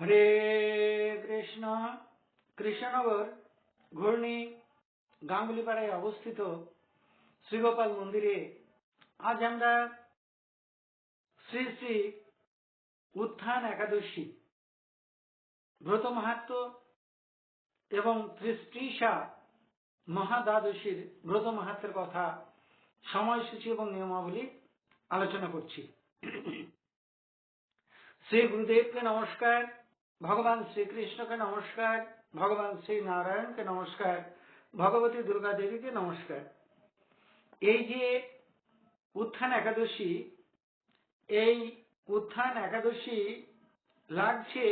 হরে কৃষ্ণ, কৃষ্ণনগর, ঘূর্ণি, গাঙ্গুলিপাড়ায় অবস্থিত শ্রীগোপাল মন্দিরে আজ আমরা শ্রী শ্রী উত্থান একাদশী, ব্রত মাহাত্ম এবং ত্রিস্ত্রিষা মহাদ্বাদশীর ব্রত মাহাত্মের কথা, সময়সূচি এবং নিয়মাবলী আলোচনা করছি। শ্রী গুরুদেবকে নমস্কার। ভগবান শ্রীকৃষ্ণকে নমস্কার, ভগবান শ্রী নারায়ণকে নমস্কার, ভগবতী দুর্গা দেবীকে নমস্কার। এই যে উত্থান একাদশী, এই উত্থান একাদশী লাগছে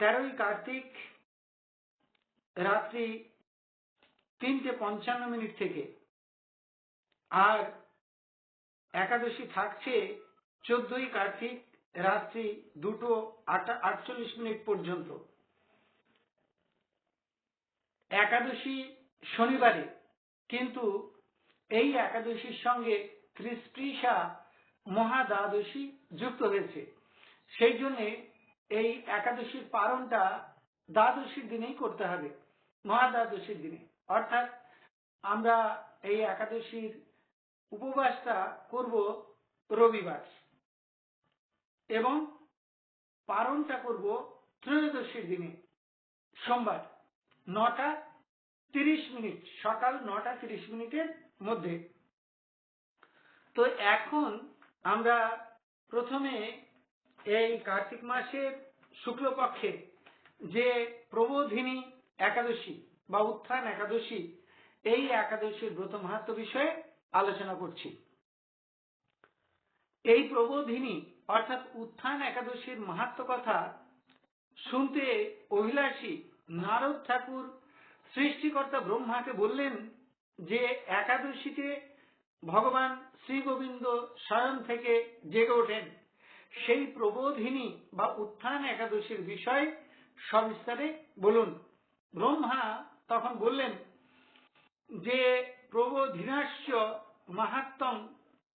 তেরোই কার্তিক রাত্রি তিনটে পঞ্চান্ন মিনিট থেকে। আর একাদশী থাকছে চোদ্দই কার্তিক রাত্রি দুটো আটচল্লিশ মিনিট পর্যন্ত। একাদশী শনিবারে, কিন্তু এই একাদশীর সঙ্গে ত্রিস্ত্রিষা মহাদ্বাদশী যুক্ত হয়েছে। সেই জন্য এই একাদশীর পালনটা দ্বাদশীর দিনেই করতে হবে, মহাদ্বাদশীর দিনে। অর্থাৎ আমরা এই একাদশীর উপবাসটা করব রবিবার। এবং পালনটা করব ত্রয়োদশীর দিনে, সোমবার, নটা তিরিশ মিনিট, সকাল নটা তিরিশ মিনিটের মধ্যে। তো এখন আমরা প্রথমে এই কার্তিক মাসের শুক্লপক্ষে যে প্রবোধিনী একাদশী বা উত্থান একাদশী, এই একাদশীর ব্রত মাহাত্ম বিষয়ে আলোচনা করছি। এই প্রবোধিনী, অর্থাৎ উত্থান একাদশীর মাহাত্ম কথা শুনতে অভিলাষী নারদ ঠাকুর সৃষ্টিকর্তা ব্রহ্মাকে বললেন যে একাদশীতে ভগবান শ্রী গোবিন্দ স্বয়ং থেকে জেগে ওঠেন। সেই প্রবোধিনী বা উত্থান একাদশীর বিষয় সবিস্তারে বলুন। ব্রহ্মা তখন বললেন যে প্রবোধিনাশ্য মাহাত্মং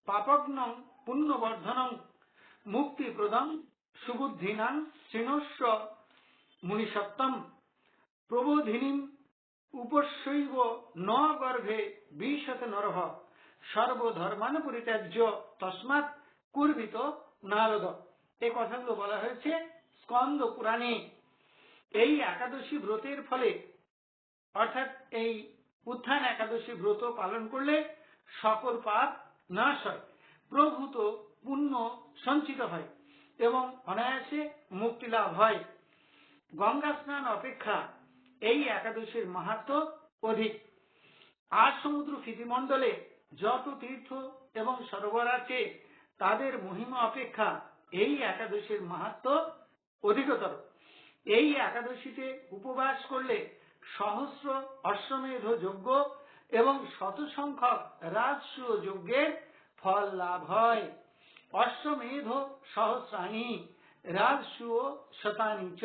পাপগ্নং পুণ্যবর্ধনং মুক্তিপ্রদং সুবুদ্ধিনাং শৃণস্ব মুনিসত্তম প্রবোধিনীম, উপস্যৈব ন গর্ভে বিশত নরহ, সর্বধর্মান পরিত্যাজ্য, তসমাৎ কুর্বিত নারদ। এই কথাগুলো বলা হয়েছে স্কন্দ পুরাণে। এই একাদশী ব্রতের ফলে, অর্থাৎ এই উত্থান একাদশী ব্রত পালন করলে সকল পাপ নাশ হয়। প্রভূত পুণ্য সঞ্চিত হয় এবং অনায়াসে মুক্তি লাভ হয়। গঙ্গা স্নান অপেক্ষা এই একাদশীর মাহাত্ম অধিক। আর সমুদ্র ফিতিমণ্ডলে যত তীর্থ এবং সরোবর আছে তাদের মহিমা অপেক্ষা এই একাদশীর মাহাত্ম অধিকতর। এই একাদশীতে উপবাস করলে সহস্র অশ্বমেধ যজ্ঞ এবং শত সংখ্যক রাজসূয় যজ্ঞের ফল লাভ হয়। অশ্বমেধ সহস্রাণী, রাজসূয় শতানি চ।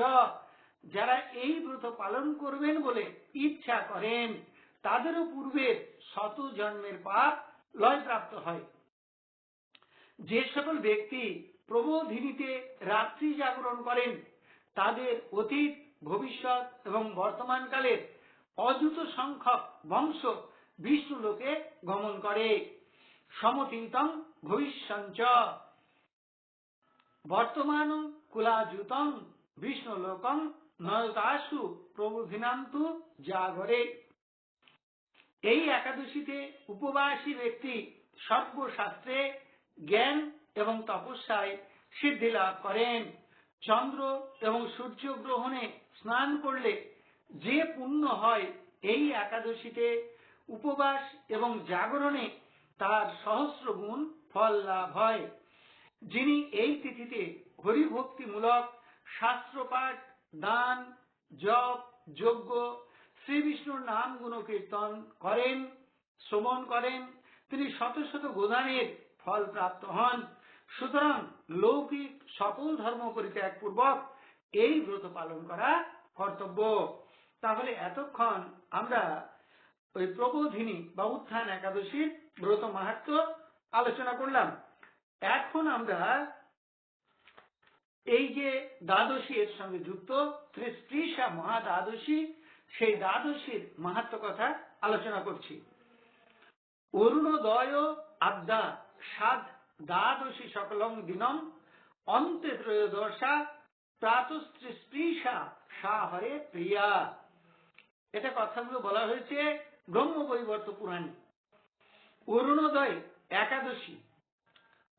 যারা এই ব্রত পালন করবেন বলে ইচ্ছা করেন, তাদেরও পূর্বের শত জন্মের পাপ লয় প্রাপ্ত হয়। যে সকল ব্যক্তি প্রবোধিনীতে রাত্রি জাগরণ করেন, তাদের অতীত, ভবিষ্যৎ এবং বর্তমানকালের অযুত সংখ্যক বংশ বিষ্ণু লোকে গমন করে। সমতীতং ভবিষ্যঞ্চ। বর্তমান কুলাযুতং বিষ্ণু লোকং নয়তাসু প্রবুধিনান্তু জাগরে। এই একাদশীতে উপবাসী ব্যক্তি সর্বশাস্ত্রে জ্ঞান এবং তপস্যায় সিদ্ধি লাভ করেন। চন্দ্র এবং সূর্য গ্রহণে স্নান করলে যে পুণ্য হয় এই একাদশীতে উপবাস এবং জাগরণে তার সহস্র গুণ ফল লাভ হয়। যিনি এই তিথিতে হরিভক্তিমূলক শাস্ত্রপাঠ, দান, জপ, যজ্ঞ শ্রী বিষ্ণুর নাম গুণ কীর্তন করেন, শ্রবণ করেন, তিনি শত শত গোদানের ফল প্রাপ্ত হন। সুতরাং লৌকিক সকল ধর্ম পরিত্যাগ পূর্বক এই ব্রত পালন করা কর্তব্য। তাহলে এতক্ষণ আমরা ওই প্রবোধিনী বা উত্থান একাদশীর ব্রত মাহাত্ম আলোচনা করলাম। এখন আমরা এই যে দ্বাদশী এর সঙ্গে যুক্ত ত্রিস্ত্রিষা মহা দ্বাদশী সেই দ্বাদশীর মাহাত্ম কথা আলোচনা করছি। অরুণোদয় আদ্যা সাদ দ্বাদশী সকলং দিনম অন্তে ত্রয়োদশা প্রাতস্ত্রিস্পৃশা সা হরে প্রিয়া। এটা কথাগুলো বলা হয়েছে ব্রহ্ম বৈবর্ত পুরাণে। অরুণোদয় একাদশী,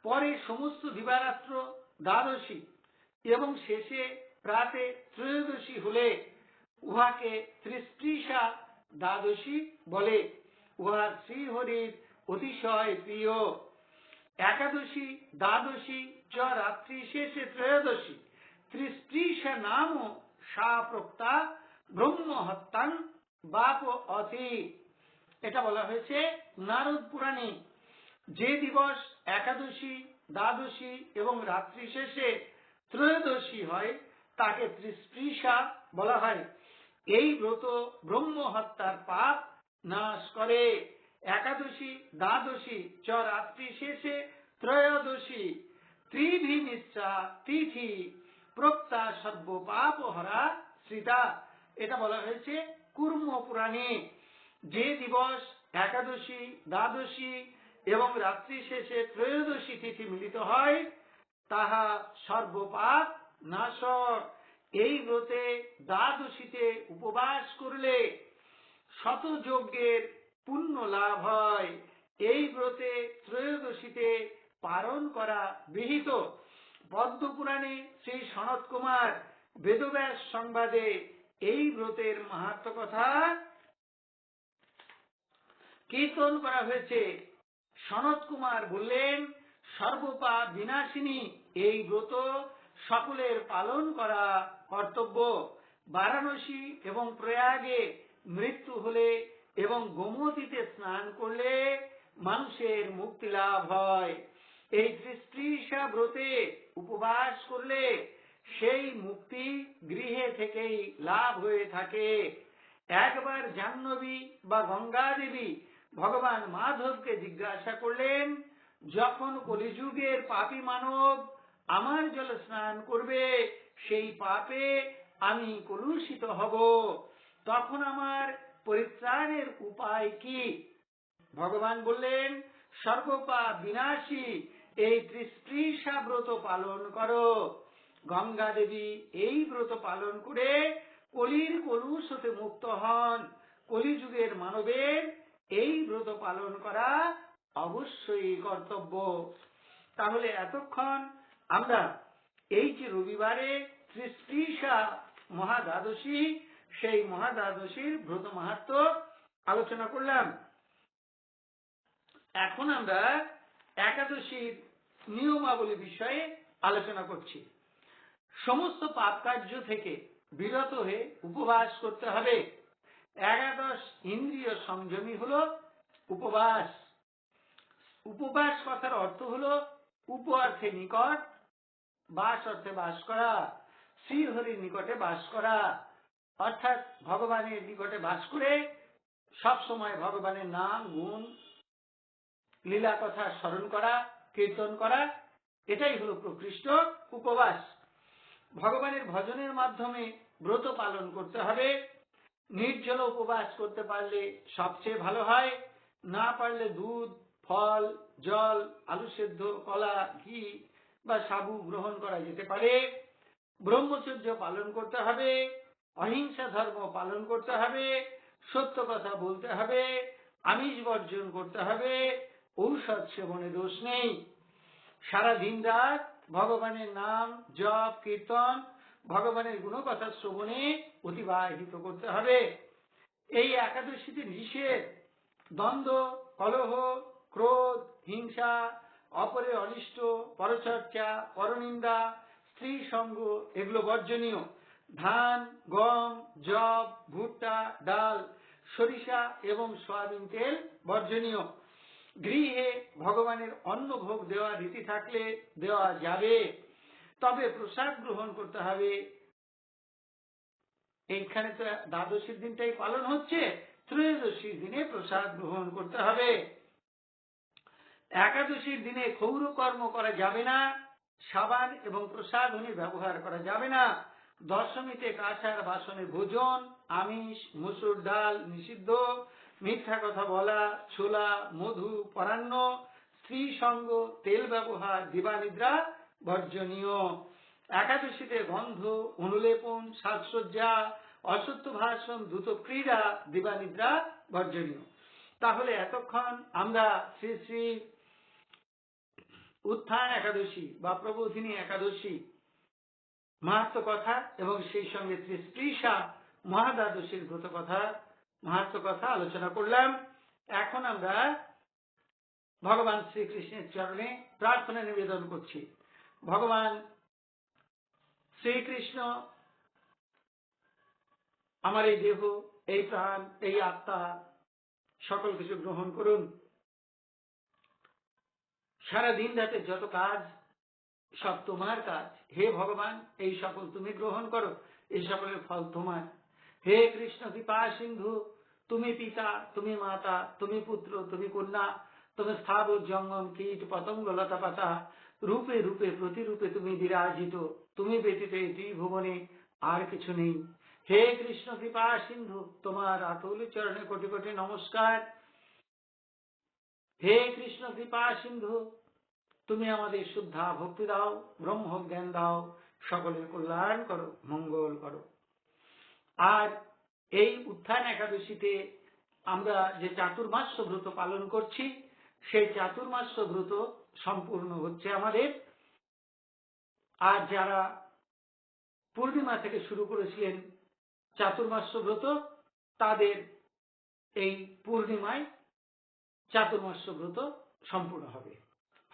পরে সমস্ত দিবারাত্র দ্বাদশী এবং শেষে প্রাতে ত্রয়োদশী হলে উহাকে ত্রিস্পৃশা দ্বাদশী বলে। উহার শ্রীহরির অতিশয় প্রিয়। একাদশী, দ্বাদশী চ রাত্রি শেষে ত্রয়োদশী, ত্রিস্পৃশা নাম সা প্রক্তা ব্রহ্ম হত্যান বাপ অতি এটা বলা হয়েছে নারদ পুরাণে। যে দিবস একাদশী, দ্বাদশী এবং রাত্রি শেষে ত্রয়োদশী হয়, তাকে ত্রিস্পৃশা বলা হয়। এই ব্রত ব্রহ্ম হত্যার পাপ নাশ করে। একাদশী, দ্বাদশী চ রাত্রি শেষে ত্রয়োদশী। ত্রিভি নিশ্চা তিথি, প্রত্যা সর্ব পাপ হরা শ্রীতা। এটা বলা হয়েছে কুর্ম পুরাণে যে দিবস একাদশী, দ্বাদশী এবং রাত্রি শেষে ত্রয়োদশী তিথি মিলিত হয়, তাহা সর্বপাপ নাশক। এই ব্রতে দ্বাদশীতে উপবাস করলে শত যজ্ঞের পুণ্য লাভ হয়। এই ব্রতে ত্রয়োদশীতে পালন করা বিহিত। পদ্মপুরাণে শ্রী সনত কুমার বেদব্যাস সংবাদে এই ব্রতের মাহাত্ম কথা কীর্তন করা হয়েছে। সনত কুমার বললেন, সর্বপাপ বিনাশিনী এই ব্রত সকলের পালন করা কর্তব্য। বারাণসী এবং প্রয়াগে মৃত্যু হলে এবং গোমতীতে স্নান করলে মানুষের মুক্তি লাভ হয়। এই ত্রিস্ত্রিষা ব্রতে উপবাস করলে সেই মুক্তি গৃহে থেকেই লাভ হয়ে থাকে। একবার জাহ্নবী বা গঙ্গা দেবী ভগবান মাধবকে জিজ্ঞাসা করলেন, যখন কলিযুগের পাপী মানব আমার জলে স্নান করবে, সেই পাপে আমি কলুষিত হব। তখন আমার পরিত্রাণের উপায় কি? ভগবান বললেন সর্বপা বিনাশী, এই ত্রিস্পৃশা ব্রত পালন করো। গঙ্গা দেবী এই ব্রত পালন করে কলির কলুষ হতে মুক্ত হন। কলিযুগের মানবের এই ব্রত পালন করা অবশ্যই কর্তব্য। তাহলে এতক্ষণ আমরা এই যে রবিবারে ত্রিস্পৃশা মহাদ্বাদশী, সেই মহাদ্বাদশীর ব্রত মাহাত্ম আলোচনা করলাম। এখন আমরা একাদশীর নিয়মাবলী বিষয়ে আলোচনা করছি। সমস্ত পাপ কার্য থেকে বিরত হয়ে উপবাস করতে হবে। একাদশ ইন্দ্রিয় সংযমী হল উপবাস। উপবাস কথার অর্থ হল উপ অর্থে নিকট বাস অর্থে বাস করা, শ্রীহরির নিকটে বাস করা। অর্থাৎ ভগবানের নিকটে বাস করে সব সময় ভগবানের নাম, গুণ, লীলা কথা স্মরণ করা, কীর্তন করা, এটাই হলো প্রকৃষ্ট উপবাস। ভগবানের ভজনের মাধ্যমে ব্রত পালন করতে হবে। নির্জল উপবাস করতে পারলে সবচেয়ে ভালো হয়। না পারলে দুধ, ফল, জল, আলু সেদ্ধ, কলা, ঘি বা সাবু গ্রহণ করা যেতে পারে। ব্রহ্মচর্য পালন করতে হবে। অহিংসা ধর্ম পালন করতে হবে। সত্য কথা বলতে হবে। আমিষ বর্জন করতে হবে। ঔষধ সেবনে দোষ নেই। সারা দিন রাত ভগবানের নাম জপ, কীর্তন, ভগবানের গুণকথা শ্রবণে অতিবাহিত করতে হবে। এই একাদশীতে নিষেধ, দ্বন্দ্ব, কলহ, ক্রোধ, হিংসা, অপরের অনিষ্ট, পরচর্চা, পরনিন্দা, স্ত্রী সঙ্গ, এগুলো বর্জনীয়। ধান, গম, জব, ভুট্টা, ডাল, সরিষা এবং সয়াবিন তেল বর্জনীয়। গৃহে ভগবানের অন্ন ভোগ দেওয়া রীতি থাকলে দেওয়া যাবে। তবে প্রসাদ গ্রহণ করতে হবে। এইখানে তো দ্বাদশীর দিনটাই পালন হচ্ছে। ত্রয়োদশীর দিনে প্রসাদ গ্রহণ করতে হবে। একাদশীর দিনে ক্ষৌর কর্ম করা যাবে না। সাবান এবং প্রসাধনী ব্যবহার করা যাবে না। দশমীতে কাঁসার বাসনে ভোজন, আমিষ, মুসুর ডাল নিষিদ্ধ। মিথ্যা কথা বলা, ছোলা, মধু, পরান্ন, স্ত্রী সঙ্গ, তেল ব্যবহার, দিবানিদ্রা বর্জনীয়। একাদশীতে গন্ধ, অনুলেপন, সাজসজ্জা, অসত্য ভাষণ, দ্রুত ক্রীড়া, দিবানিদ্রা বর্জনীয়। তাহলে এতক্ষণ আমরা শ্রী শ্রী উত্থান একাদশী বা প্রবোধিনী একাদশী মাহাত্ম কথা এবং সেই সঙ্গে শ্রী স্ত্রীষা মহাদ্বাদশীর ব্রত কথা মাহাত্ম কথা আলোচনা করলাম। এখন আমরা ভগবান শ্রীকৃষ্ণের চরণে প্রার্থনা নিবেদন করছি। ভগবান শ্রীকৃষ্ণ, আমার এই দেহ, এই প্রাণ, এই আত্মা, সকল কিছু গ্রহণ করুন। সারা দিন রাতে যত কাজ, সব তোমার কাজ। হে ভগবান, এই সকল তুমি গ্রহণ করো, এই সকলের ফল তোমার। হে কৃষ্ণ কৃপা সিন্ধু তুমি পিতা, তুমি মাতা, তুমি পুত্র, তুমি কন্যা, তুমি স্থাবর জঙ্গম, কীট, পতঙ্গ, লতা পাতা, রূপে রূপে, প্রতিরূপে তুমি বিরাজিত, তুমি ব্যতীত এই ত্রিভুবনে আর কিছু নেই। হে কৃষ্ণ কৃপা, সিন্ধু, তোমার আতুল চরণে কোটি কোটি নমস্কার। হে কৃষ্ণ কৃপা, সিন্ধু, তুমি আমাদের শুদ্ধা ভক্তি দাও ব্রহ্ম জ্ঞান দাও, সকলের কল্যাণ করো, মঙ্গল করো। আর এই উত্থান একাদশীতে আমরা যে চাতুর্মাস্য ব্রত পালন করছি, সেই চাতুর্মাস্য ব্রত সম্পূর্ণ হচ্ছে আমাদের। আর যারা পূর্ণিমা থেকে শুরু করেছিলেন চাতুর্মাস্য ব্রত, তাদের এই পূর্ণিমায় চাতুর্মাস্য ব্রত সম্পূর্ণ হবে।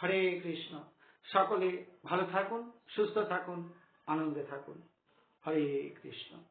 হরে কৃষ্ণ। সকলে ভালো থাকুন, সুস্থ থাকুন, আনন্দে থাকুন। হরে কৃষ্ণ।